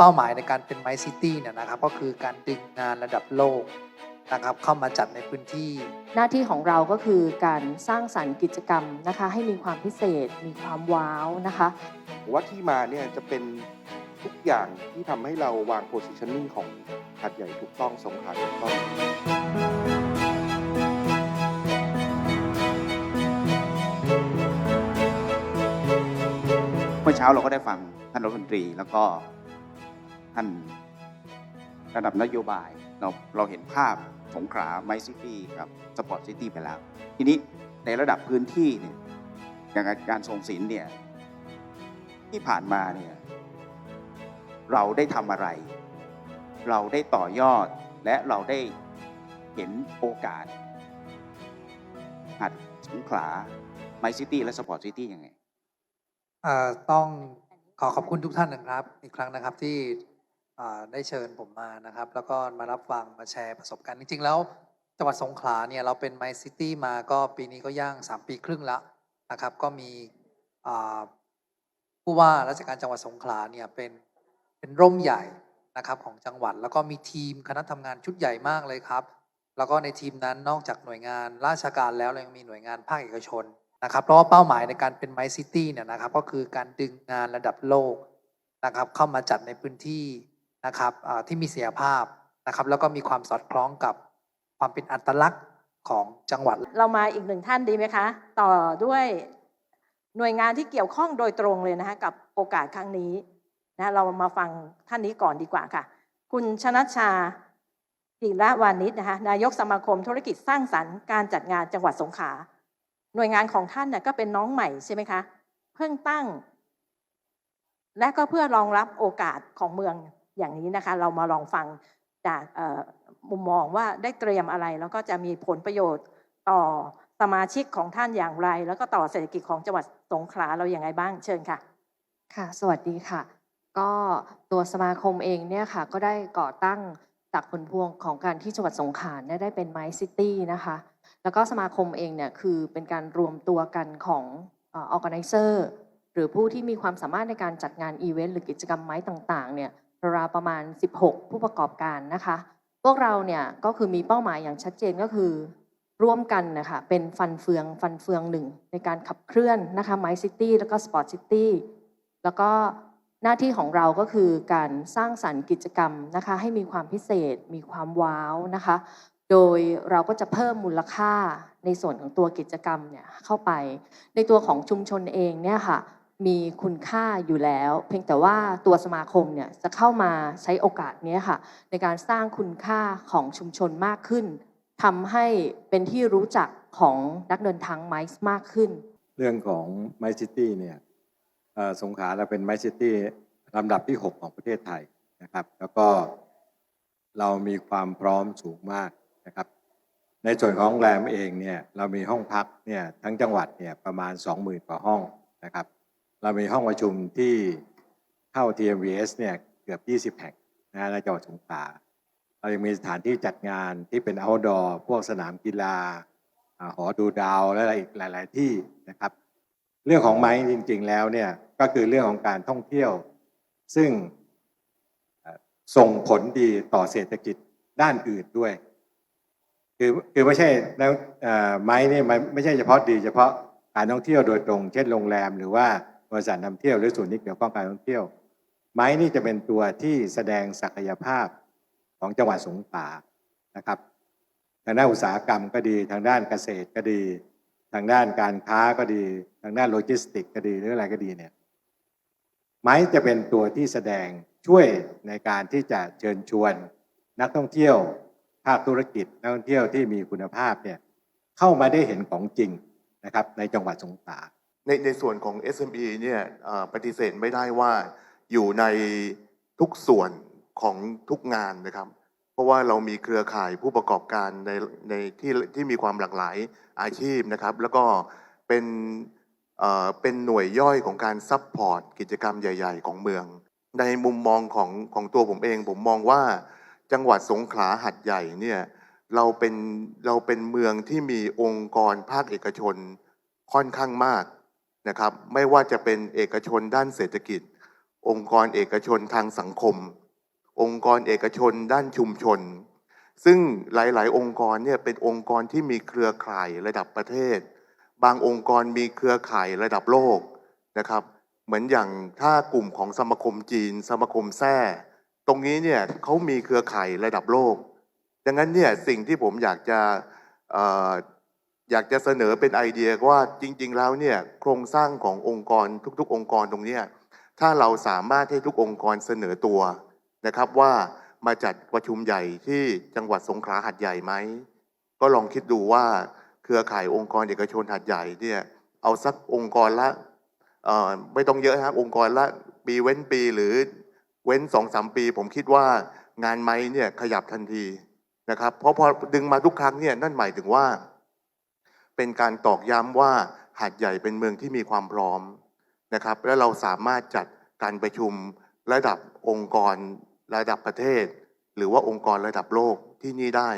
เป้าหมายในการเป็นไมซิตี้เนี่ยนะครับก็คือการดึงงานระดับโลกนะครับเข้ามาจัดในพื้นที่ หน้าที่ของเราก็คือการสร้างสรรค์กิจกรรมนะคะให้มีความพิเศษ มีความว้าวนะคะผมว่าที่มาเนี่ยจะเป็นทุกอย่างที่ทำให้เราวาง positioning ของหัดใหญ่ถูกต้องสงขลาถูกต้อง เมื่อเช้าเราก็ได้ฟังท่านรัฐมนตรีแล้วก็ ท่านระดับนโยบายเราเราเห็นภาพสงขลาไมซิตี้กับสปอร์ตซิตี้ไปแล้ว ทีนี้ในระดับพื้นที่เนี่ยอย่างการทรงศิลป์เนี่ยที่ผ่านมาเนี่ยเราได้ทำอะไร เราได้ต่อยอดและเราได้เห็นโอกาสหัดสงขลาไมซิตี้และสปอร์ตซิตี้ยังไงต้องขอขอบคุณทุกท่านนะครับ อีกครั้งนะครับที่ ได้เชิญผมมานะครับ แล้วก็มารับฟังมาแชร์ประสบการณ์ จริง ๆ แล้วจังหวัดสงขลาเนี่ยเราเป็นไมซิตี้มาก็ปีนี้ก็ย่าง 3 ปีครึ่งแล้วนะครับ ก็มีผู้ว่าราชการจังหวัดสงขลาเนี่ยเป็นเป็นร่มใหญ่นะครับของจังหวัด แล้วก็มีทีมคณะทำงานชุดใหญ่มากเลยครับ แล้วก็ในทีมนั้นนอกจากหน่วยงานราชการแล้วเรายังมีหน่วยงานภาคเอกชนนะครับ เพราะว่าเป้าหมายในการเป็นไมซิตี้เนี่ยนะครับ ก็คือการดึงงานระดับโลกนะครับ เข้ามาจัดในพื้นที่ นะครับที่มีเสียภาพนะครับแล้วก็มีความสอดคล้องกับความเป็นอัตลักษณ์ของจังหวัด เรามาอีกหนึ่งท่านดีไหมคะ ต่อด้วยหน่วยงานที่เกี่ยวข้องโดยตรงเลยนะคะกับโอกาสครั้งนี้นะเรามาฟังท่านนี้ก่อนดีกว่าค่ะ คุณชนัชาจิระวานิชนะคะนายกสมาคมธุรกิจสร้างสรรค์การจัดงานจังหวัดสงขลาหน่วยงานของท่านเนี่ยก็เป็นน้องใหม่ใช่ไหมคะ เพิ่งตั้ง และก็เพื่อรองรับโอกาสของเมือง อย่างนี้นะคะ เรามาลองฟังจากมุมมองว่าได้เตรียมอะไร แล้วก็จะมีผลประโยชน์ต่อสมาชิกของท่านอย่างไร แล้วก็ต่อเศรษฐกิจของจังหวัดสงขลาเราอย่างไรบ้างเชิญค่ะ ค่ะ สวัสดีค่ะ ก็ตัวสมาคมเองเนี่ยค่ะ ก็ได้ก่อตั้งจากผลพวงของการที่จังหวัดสงขลาเนี่ยได้เป็นไมซิตี้นะคะ แล้วก็สมาคมเองเนี่ยคือเป็นการรวมตัวกันของเออ g a n i z e r หรือผู้ที่มีความสามารถในการจัดงานอีเวนต์หรือกิจกรรมไม้ต่างๆเนี่ย ราวประมาณ 16 ผู้ประกอบการนะคะ พวกเราเนี่ยก็คือมีเป้าหมายอย่างชัดเจนก็คือ ร่วมกันนะคะเป็นฟันเฟืองฟันเฟืองหนึ่งในการขับเคลื่อนนะคะไมซิตี้แล้วก็สปอร์ตซิตี้แล้วก็หน้าที่ของเราก็คือการสร้างสรรค์กิจกรรมนะคะให้มีความพิเศษ มีความว้าวนะคะ โดยเราก็จะเพิ่มมูลค่าในส่วนของตัวกิจกรรมเนี่ยเข้าไป ในตัวของชุมชนเองเนี่ยค่ะ มีคุณค่าอยู่แล้ว เพียงแต่ว่าตัวสมาคมเนี่ยจะเข้ามาใช้โอกาสนี้ค่ะ ในการสร้างคุณค่าของชุมชนมากขึ้นทำให้เป็นที่รู้จักของนักเดินทางไมซ์มากขึ้น เรื่องของไมซิตี้เนี่ยสงขลาเราเป็นไมซิตี้ลำดับที่ 6 ของประเทศไทยนะครับ แล้วก็เรามีความพร้อมสูงมากนะครับ ในส่วนของโรงแรมเองเนี่ยเรามีห้องพักเนี่ยทั้งจังหวัดเนี่ยประมาณ 20,000กว่าห้องนะครับ เรามีห้องประชุมที่เข้า TMVS เนี่ยเกือบ 20 แห่งนะในจังหวัดสงขลาเรายังมีสถานที่จัดงานที่เป็น outdoor พวกสนามกีฬาหอดูดาวและอะไรอีกหลาย ๆ ที่นะครับ เรื่องของไม้จริง ๆ แล้วเนี่ยก็คือเรื่องของการท่องเที่ยว ซึ่งส่งผลดีต่อเศรษฐกิจด้านอื่นด้วย คือคือไม่ใช่แล้วไม้เนี่ยมันไม่ใช่เฉพาะดี เฉพาะการท่องเที่ยวโดยตรง เช่นโรงแรมหรือว่า บริษัทนำเที่ยวหรือส่วนที่เกี่ยวข้องกับการท่องเที่ยว ไม้นี่จะเป็นตัวที่แสดงศักยภาพของจังหวัดสงขลานะครับ ทางด้านอุตสาหกรรมก็ดีทางด้านเกษตรก็ดี ทางด้านการค้าก็ดี ทางด้านโลจิสติกก็ดีหรืออะไรก็ดีเนี่ยไม้จะเป็นตัวที่แสดงช่วยในการที่จะเชิญชวน นักท่องเที่ยวภาคธุรกิจนักท่องเที่ยวที่มีคุณภาพเนี่ยเข้ามาได้เห็นของจริงนะครับในจังหวัดสงขลา ในในส่วนของ SME เนี่ยเอ่อปฏิเสธไม่ได้ว่าอยู่ในทุกส่วนของทุกงานนะครับ เพราะว่าเรามีเครือข่ายผู้ประกอบการในในที่ที่มีความหลากหลายอาชีพนะครับ แล้วก็เป็นเอ่อเป็นหน่วยย่อยของการซัพพอร์ตกิจกรรมใหญ่ ๆ ของเมือง ในมุมมองของของตัวผมเอง ผมมองว่าจังหวัดสงขลาหัดใหญ่เนี่ยเราเป็นเราเป็นเมืองที่มีองค์กรภาคเอกชนค่อนข้างมาก นะครับ ไม่ว่าจะเป็นเอกชนด้านเศรษฐกิจ องค์กรเอกชนทางสังคม องค์กรเอกชนด้านชุมชน ซึ่งหลาย ๆ องค์กรเนี่ยเป็นองค์กรที่มีเครือข่ายระดับประเทศ บางองค์กรมีเครือข่ายระดับโลกนะครับ เหมือนอย่างถ้ากลุ่มของสมาคมจีน สมาคมแท้ตรงนี้เนี่ยเขามีเครือข่ายระดับโลก ดังนั้นเนี่ยสิ่งที่ผมอยากจะ อยากจะเสนอเป็นไอเดียว่าจริง ๆ แล้วเนี่ยโครงสร้างขององค์กรทุก ๆ องค์กรตรงเนี้ยถ้าเราสามารถให้ทุกองค์กรเสนอตัวนะครับว่ามาจัดประชุมใหญ่ที่จังหวัดสงขลาหัดใหญ่ไหมก็ลองคิดดูว่าเครือข่ายองค์กรเอกชนหัดใหญ่เนี่ยเอาสักองค์กรละไม่ต้องเยอะครับองค์กรละปีเว้นปีหรือเว้นสองสามปี ผมคิดว่างานไม้เนี่ยขยับทันทีนะครับเพราะพอดึงมาทุกครั้งเนี่ยนั่นหมายถึงว่า เป็นการตอกย้ำว่าหัดใหญ่เป็นเมืองที่มีความพร้อมนะครับ และเราสามารถจัดการประชุมระดับองค์กรระดับประเทศ หรือว่าองค์กรระดับโลกที่นี่ได้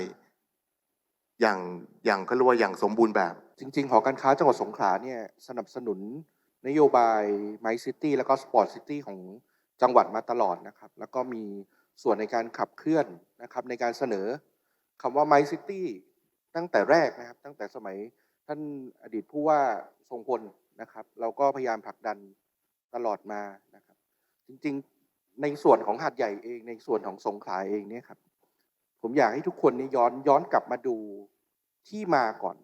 อย่างอย่างเขาเรียกว่าอย่างสมบูรณ์แบบ จริง ๆ หอการค้าจังหวัดสงขลาเนี่ยสนับสนุนนโยบายไมซิตี้แล้วก็สปอร์ตซิตี้ของจังหวัดมาตลอดนะครับ แล้วก็มีส่วนในการขับเคลื่อนนะครับ ในการเสนอคำว่าไมซิตี้ตั้งแต่แรกนะครับ ตั้งแต่สมัย ท่านอดีตผู้ว่าทรงพลนะครับ เราก็พยายามผลักดันตลอดมานะครับ จริงๆในส่วนของหาดใหญ่เอง ในส่วนของสงขลาเองเนี่ยครับ ผมอยากให้ทุกคนนี่ย้อนย้อนกลับมาดูที่มาก่อน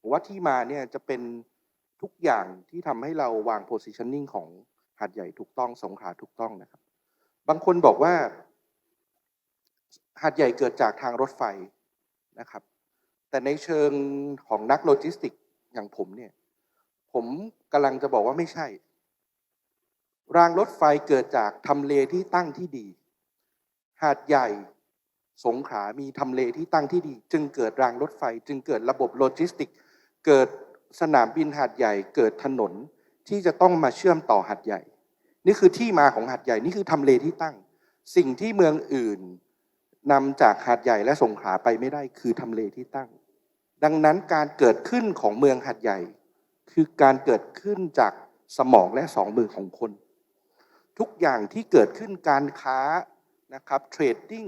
ผมว่าที่มาเนี่ยจะเป็นทุกอย่างที่ทำให้เราวาง positioning ของหาดใหญ่ถูกต้องสงขลาถูกต้องนะครับ บางคนบอกว่าหาดใหญ่เกิดจากทางรถไฟนะครับ แต่ในเชิงของนักโลจิสติกอย่างผมเนี่ย ผมกำลังจะบอกว่าไม่ใช่ รางรถไฟเกิดจากทำเลที่ตั้งที่ดี หาดใหญ่สงขลามีทำเลที่ตั้งที่ดี จึงเกิดรางรถไฟ จึงเกิดระบบโลจิสติก เกิดสนามบินหาดใหญ่ เกิดถนนที่จะต้องมาเชื่อมต่อหาดใหญ่ นี่คือที่มาของหาดใหญ่นี่คือทำเลที่ตั้ง สิ่งที่เมืองอื่นนำจากหาดใหญ่และสงขลาไปไม่ได้คือทำเลที่ตั้ง ดังนั้นการเกิดขึ้นของเมืองหาดใหญ่ คือการเกิดขึ้นจากสมองและสองมือของคน ทุกอย่างที่เกิดขึ้นการค้านะครับเทรดดิ้ง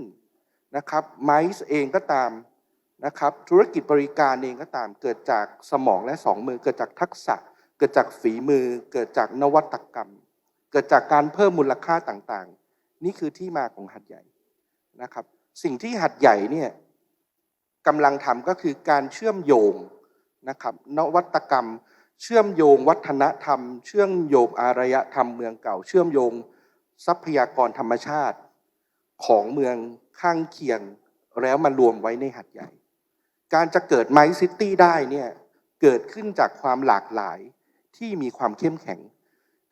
นะครับไมซ์เองก็ตามนะครับธุรกิจบริการเองก็ตาม เกิดจากสมองและสองมือ เกิดจากทักษะ เกิดจากฝีมือ เกิดจากนวัตกรรม เกิดจากการเพิ่มมูลค่าต่างๆ นี่คือที่มาของหัดใหญ่นะครับ สิ่งที่หัดใหญ่เนี่ย กำลังทำก็คือการเชื่อมโยงนะครับนวัตกรรม เชื่อมโยงวัฒนธรรม เชื่อมโยงอารยธรรมเมืองเก่า เชื่อมโยงทรัพยากรธรรมชาติของเมืองข้างเคียงแล้วมารวมไว้ในหัดใหญ่ การจะเกิดไมซิตี้ได้เนี่ยเกิดขึ้นจากความหลากหลายที่มีความเข้มแข็ง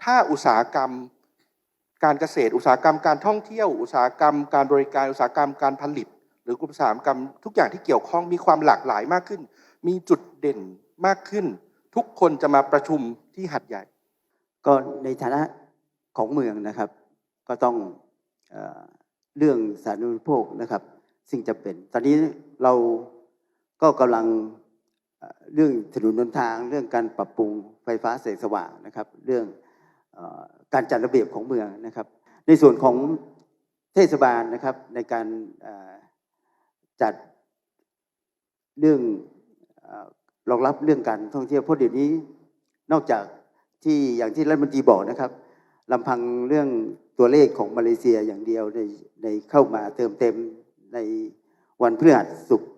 ถ้าอุตสาหกรรมการเกษตร อุตสาหกรรมการท่องเที่ยว อุตสาหกรรมการบริการอุตสาหกรรมการผลิต หรืออุตสาหกรรมทุกอย่างที่เกี่ยวข้องมีความหลากหลายมากขึ้น มีจุดเด่นมากขึ้น ทุกคนจะมาประชุมที่หัดใหญ่ ก็ในฐานะของเมืองนะครับ ก็ต้องเออเรื่องสาธารณูปโภคนะครับ สิ่งจำเป็น ตอนนี้เราก็กำลังเอ่อเรื่องถนนหนทาง เรื่องการปรับปรุงไฟฟ้าแสงสว่างนะครับ เรื่องเออการจัดระเบียบของเมืองนะครับ ในส่วนของเทศบาลนะครับในการเอ่อ จัดเรื่องรองรับเรื่องการท่องเที่ยวเพราะเดี๋ยวนี้นอกจากที่อย่างที่รัฐมนตรีบอกนะครับลำพังเรื่องตัวเลขของมาเลเซียอย่างเดียวในในเข้ามาเติมเต็มในวันพฤหัสศุกร์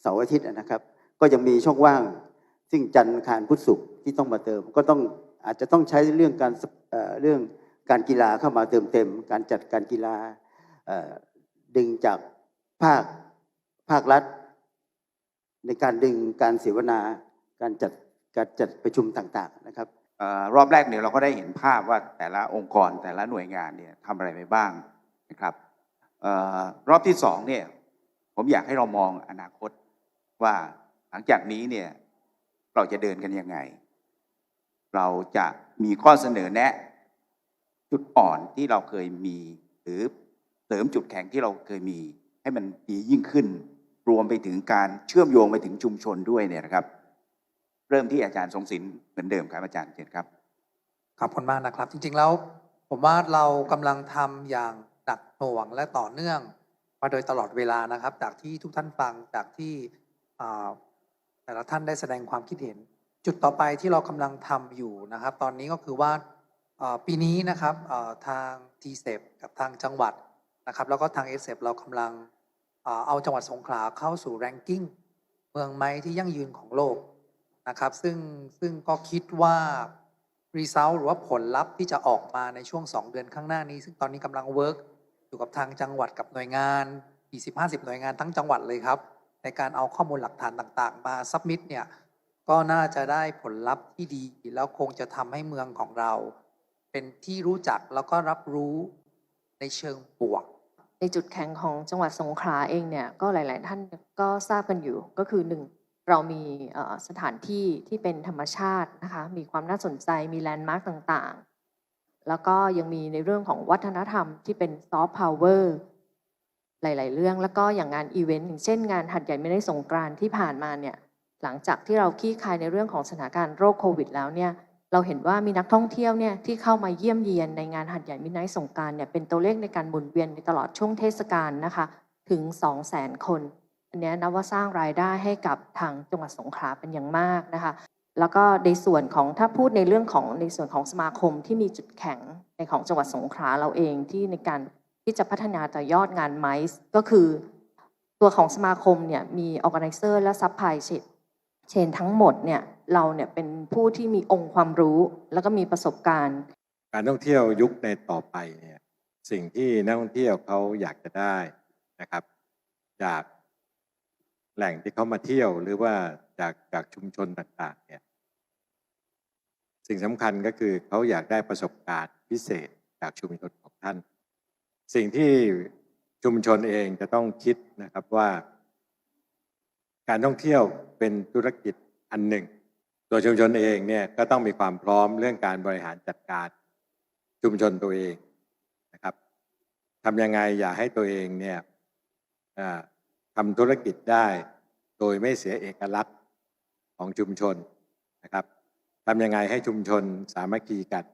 เสาร์อาทิตย์นะครับ ก็ยังมีช่องว่าง ซึ่งจันทร์คารพุธศุกร์ที่ต้องมาเติม ก็ต้องอาจจะต้องใช้เรื่องการเรื่องการกีฬาเข้ามาเติมเต็ม การจัดการกีฬาดึงจากภาค ภาครัฐ ในการดึงการเสวนา การจัดการจัดประชุมต่างๆนะครับออรอบแรกเนี่ยเราก็ได้เห็นภาพว่าแต่ละองค์กรแต่ละหน่วยงานเนี่ยทำอะไรไปบ้างนะครับออรอบที่สองเนี่ยผมอยากให้เรามองอนาคตว่าหลังจากนี้เนี่ยเราจะเดินกันยังไง เราจะมีข้อเสนอแนะ จุดอ่อนที่เราเคยมี หรือเสริมจุดแข็งที่เราเคยมีให้มันดียิ่งขึ้น รวมไปถึงการเชื่อมโยงไปถึงชุมชนด้วยเนี่ยนะครับ เริ่มที่อาจารย์ทรงศิลป์เหมือนเดิมครับอาจารย์เชิญครับขอบคุณมากนะครับ จริง ๆ แล้ว ผมว่าเรากำลังทำอย่างหนักหน่วงและต่อเนื่อง มาโดยตลอดเวลานะครับ จากที่ทุกท่านฟังจากที่แต่ละท่านได้แสดงความคิดเห็น จุดต่อไปที่เรากำลังทำอยู่นะครับ ตอนนี้ก็คือว่าปีนี้นะครับทาง t s e p กับทางจังหวัดนะครับ แล้วก็ทาง s อเรากำลัง เอาจังหวัดสงขลาเข้าสู่แรงกิ้งเมืองไม้ที่ยั่งยืนของโลกนะครับ ซึ่งซึ่งก็คิดว่า result หรือว่าผลลัพธ์ที่จะออกมาในช่วง 2 เดือนข้างหน้านี้ ซึ่งตอนนี้กำลังเวิร์กอยู่กับทางจังหวัดกับหน่วยงาน40-50หน่วยงานทั้งจังหวัดเลยครับ ในการเอาข้อมูลหลักฐานต่างๆ มาซับมิ t เนี่ยก็น่าจะได้ผลลัพธ์ที่ดี แล้วคงจะทำให้เมืองของเรา เป็นที่รู้จักแล้วก็รับรู้ในเชิงบวก ในจุดแข็งของจังหวัดสงขลาเองเนี่ยก็หลาย ๆ ท่านก็ทราบกันอยู่ก็คือหนึ่งเรามีสถานที่ที่เป็นธรรมชาตินะคะมีความน่าสนใจมีแลนด์มาร์กต่างๆ แล้วก็ยังมีในเรื่องของวัฒนธรรมที่เป็นซอฟต์พาวเวอร์หลาย ๆ เรื่อง แล้วก็อย่างงานอีเวนต์อย่างเช่นงานหัดใหญ่ไม่ได้สงกรานที่ผ่านมาเนี่ยหลังจากที่เราคลี่คลายในเรื่องของสถานการณ์โรคโควิดแล้วเนี่ย เราเห็นว่ามีนักท่องเที่ยวเนี่ยที่เข้ามาเยี่ยมเยียนในงานหัดใหญ่มินไนท์สงการเนี่ยเป็นตัวเลขในการหมุนเวียนในตลอดช่วงเทศกาลนะคะถึง 2 0 0 0 0 0 คน อันนี้นับว่าสร้างรายได้ให้กับทางจังหวัดสงขลาเป็นอย่างมากนะคะ แล้วก็ในส่วนของถ้าพูดในเรื่องของในส่วนของสมาคมที่มีจุดแข็งในของจังหวัดสงขลาเราเองที่ในการที่จะพัฒนาต่อยอดงานไมซ์ก็คือตัวของสมาคมเนี่ยมีอ organizer และ supply chain เชนทั้งหมดเนี่ย เราเนี่ยเป็นผู้ที่มีองค์ความรู้แล้วก็มีประสบการณ์ การท่องเที่ยวยุคในต่อไปเนี่ยสิ่งที่นักท่องเที่ยวเขาอยากจะได้นะครับ จากแหล่งที่เขามาเที่ยวหรือว่าจากจากชุมชนต่างๆเนี่ยสิ่งสำคัญก็คือเขาอยากได้ประสบการณ์พิเศษจากชุมชนของท่าน สิ่งที่ชุมชนเองจะต้องคิดนะครับว่า การท่องเที่ยวเป็นธุรกิจอันหนึ่ง ตัวชุมชนเองเนี่ยก็ต้องมีความพร้อมเรื่องการบริหารจัดการชุมชนตัวเองนะครับทำยังไงอย่าให้ตัวเองเนี่ยทำธุรกิจได้โดยไม่เสียเอกลักษณ์ของชุมชนนะครับทำยังไงให้ชุมชนสามัคคีกัน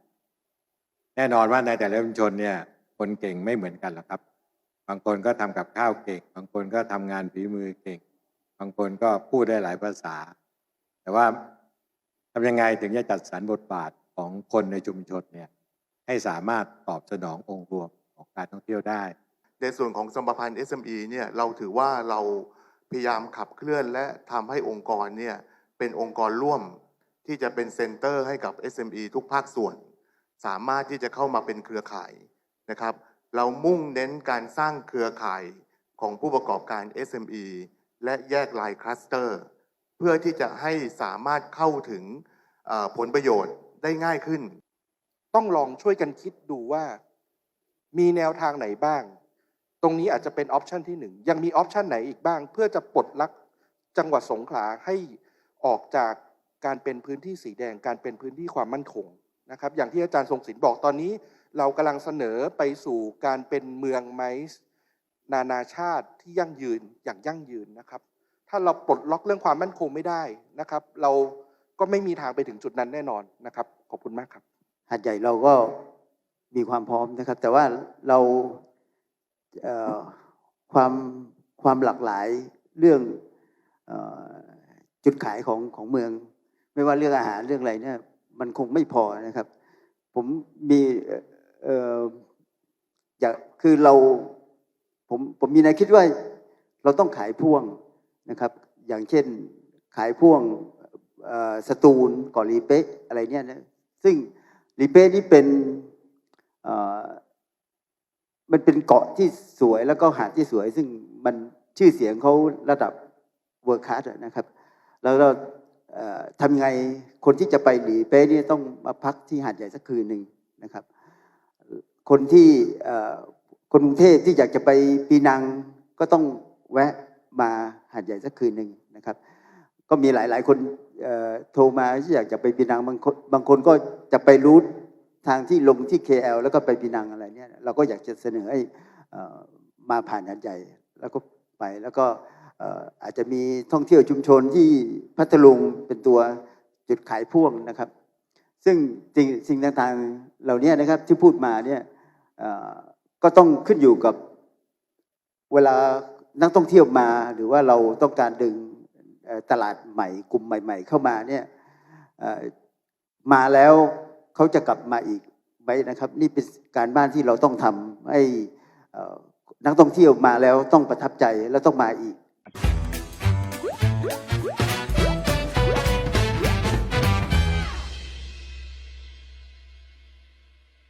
แน่นอนว่าในแต่ละชุมชนเนี่ยคนเก่งไม่เหมือนกันหรอกครับ บางคนก็ทำกับข้าวเก่ง บางคนก็ทำงานฝีมือเก่ง บางคนก็พูดได้หลายภาษา แต่ว่า ทำยังไงถึงจะจัดสรรบทบาทของคนในชุมชนเนี่ยให้สามารถตอบสนององค์รวมของการท่องเที่ยวได้ ในส่วนของสมพันธ์ SME เนี่ยเราถือว่าเราพยายามขับเคลื่อนและทำให้องค์กรเนี่ยเป็นองค์กรร่วมที่จะเป็นเซ็นเตอร์ให้กับ SME ทุกภาคส่วน สามารถที่จะเข้ามาเป็นเครือข่ายนะครับ เรามุ่งเน้นการสร้างเครือข่ายของผู้ประกอบการ SME และแยกลายคลัสเตอร์ พื่อที่จะให้สามารถเข้าถึงผลประโยชน์ได้ง่ายขึ้น ต้องลองช่วยกันคิดดูว่า มีแนวทางไหนบ้าง ตรงนี้อาจจะเป็นออปชันที่หนึ่งยังมีออปชันไหนอีกบ้าง เพื่อจะปลดลักจังหวัดสงขลาให้ออกจากการเป็นพื้นที่สีแดงการเป็นพื้นที่ความมั่นคงนะครับ อย่างที่อาจารย์ทรงศิลป์บอกตอนนี้ เรากำลังเสนอไปสู่การเป็นเมืองไมซ์นานาชาติที่ยั่งยืนอย่างยั่งยืนนะครับ ถ้าเราปลดล็อกเรื่องความมั่นคงไม่ได้นะครับ เราก็ไม่มีทางไปถึงจุดนั้นแน่นอนนะครับ ขอบคุณมากครับหาดใหญ่เราก็มีความพร้อมนะครับ แต่ว่าเราเความความหลากหลายเรื่องอจุดขายของของเมือง ไม่ว่าเรื่องอาหารเรื่องอะไรเนี่ยมันคงไม่พอนะครับ ผมมีอยากคือเราผมผมมีแนวคิดว่าเราต้องขายพ่วง นะครับ อย่างเช่นขายพ่วงสตูลก่อรีเป๊ะอะไรเนี่ยนะซึ่งลีเป้นี่เป็นมันเป็นเกาะที่สวยแล้วก็หาดที่สวย ซึ่งมันชื่อเสียงเขาระดับเวิร์คคลาสนะครับ แล้วเราทำไงคนที่จะไปหลีเป้นี่ต้องมาพักที่หาดใหญ่สักคืนหนึ่งนะครับ คนที่คนกรุงเทพที่อยากจะไปปีนังก็ต้องแวะมา หาดใหญ่สักคืนหนึ่งนะครับ ก็มีหลาย ๆ คนโทรมาที่อยากจะไปปีนังบางคนบางคนก็จะไปรูททางที่ลงที่ KL แล้วก็ไปปีนังอะไรเนี่ยเราก็อยากจะเสนอให้มาผ่านหาดใหญ่แล้วก็ไปแล้วก็อาจจะมีท่องเที่ยวชุมชนที่พัทลุงเป็นตัวจุดขายพ่วงนะครับ ซึ่งสิ่งสิ่งต่างๆเหล่านี้นะครับที่พูดมาเนี่ยก็ต้องขึ้นอยู่กับเวลา นักท่องเที่ยวมาหรือว่าเราต้องการดึงตลาดใหม่กลุ่มใหม่ ๆ เข้ามาเนี่ยมาแล้วเขาจะกลับมาอีกไหมนะครับ นี่เป็นการบ้านที่เราต้องทำให้นักท่องเที่ยวมาแล้วต้องประทับใจแล้วต้องมาอีก